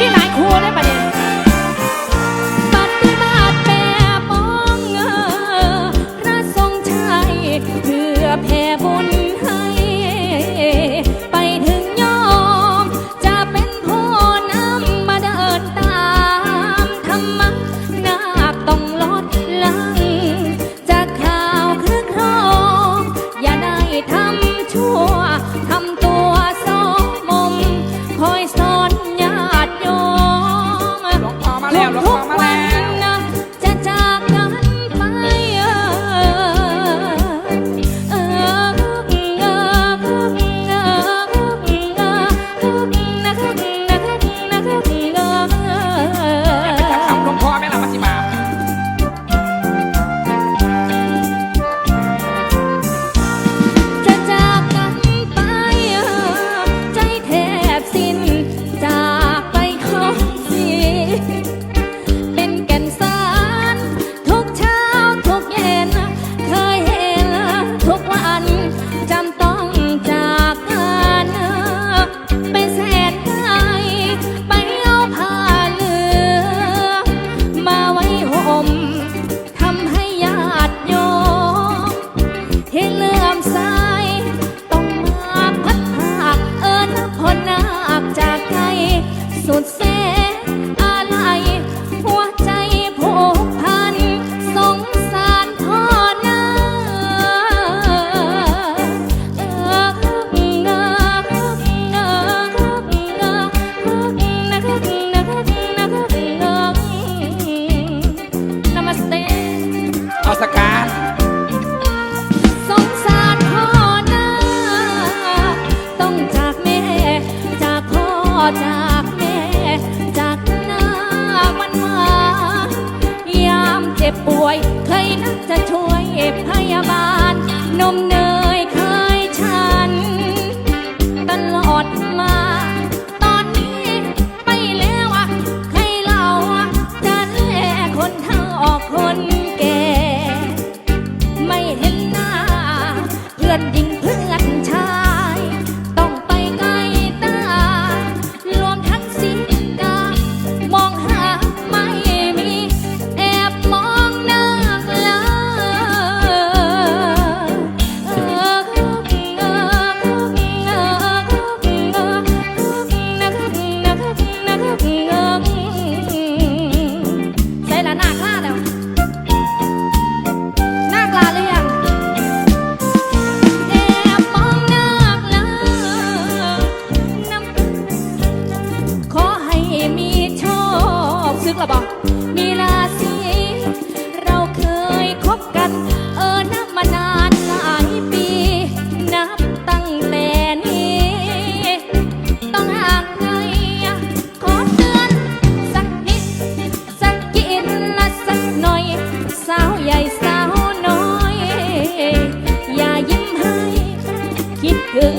มีหลายครได้ประเด็นปฏิบัติแบบองเงอพระทรงชัยเพื่อแผ่บุญ หรอบอกนี่ลาสีเราเคยคบกัน เออนับมานานหลายปี นับตั้งแต่นี้ ต้องห่างไงขอเตือน สักนิด สักกินละสักหน่อย สาวใหญ่สาวน้อย อย่ายิ้มให้ คิดถึง